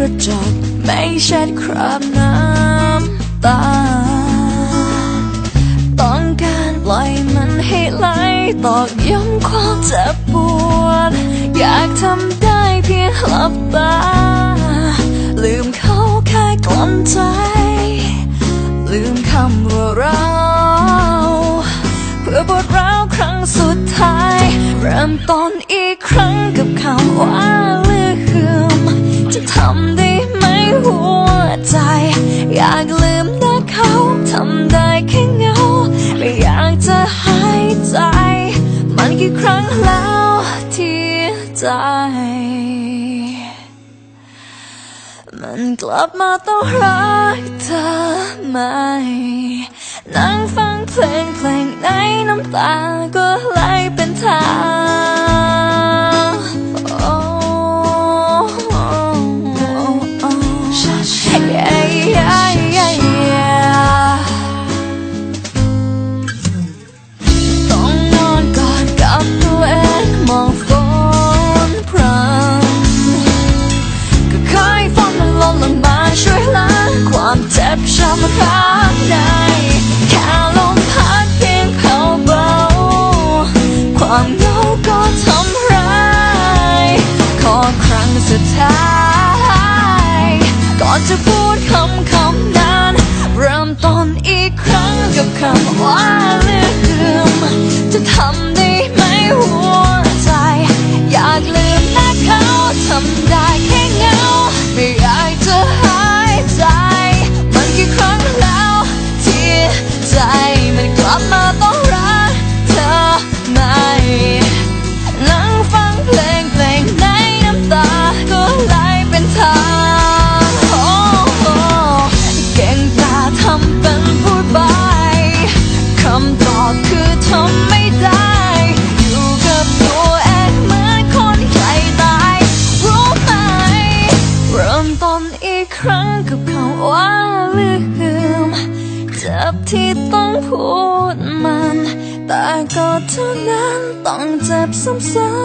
ระจกไม่เช็ดคราบน้ำตา ต้องการปล่อยมันให้ไหลตอกย้ำความเจ็บปวด อยากทำได้เพียงหลับตา ลืมเขาแค่กลั้นใจ ลืมคำว่าเราเพื่อบทร้าวครั้งสุดท้าย เริ่มต้นอีกครั้งกับคำว่าำได้ไหมหัวใจ อยากลืมหน้าเขาทำได้แค่เงา ไม่อยากจะหายใจ มันกี่ครั้งแล้วที่ใจ มันกลับมาต้องรักเธอไหมนั่งฟังเพลงเพลงในน้ำตาก็ไหล ก็ทำร้ายขอครั้งสุดท้ายก่อนจะพูดคำคำนั้น เริ่มต้นอีกครั้งกับคำว่าลืม จะทำได้ไหมหัวใจ อยากลืมหน้เขาทำได้ ยรู้ไหมเริ่มต้นอีครั้งกับคำว่าลืมเจ็บที่ต้องพูดมัน แต่ก็เท่านั้นต้องเจ็บซ้ำ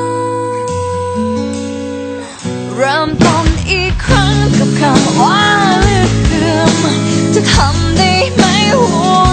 ๆเริ่มต้นอีกครั้งกับคำว่าลืมจะทำได้ไหมหัว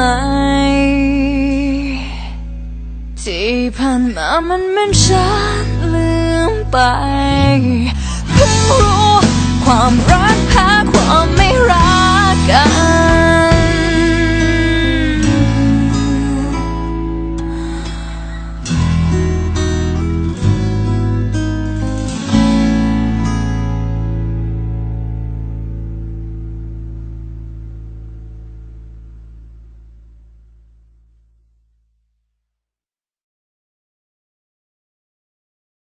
ไหม ที่ผ่านมามันเหมือนฉันลืมไปเพิ่งรู้ความรักแพ้ความไม่รักกัน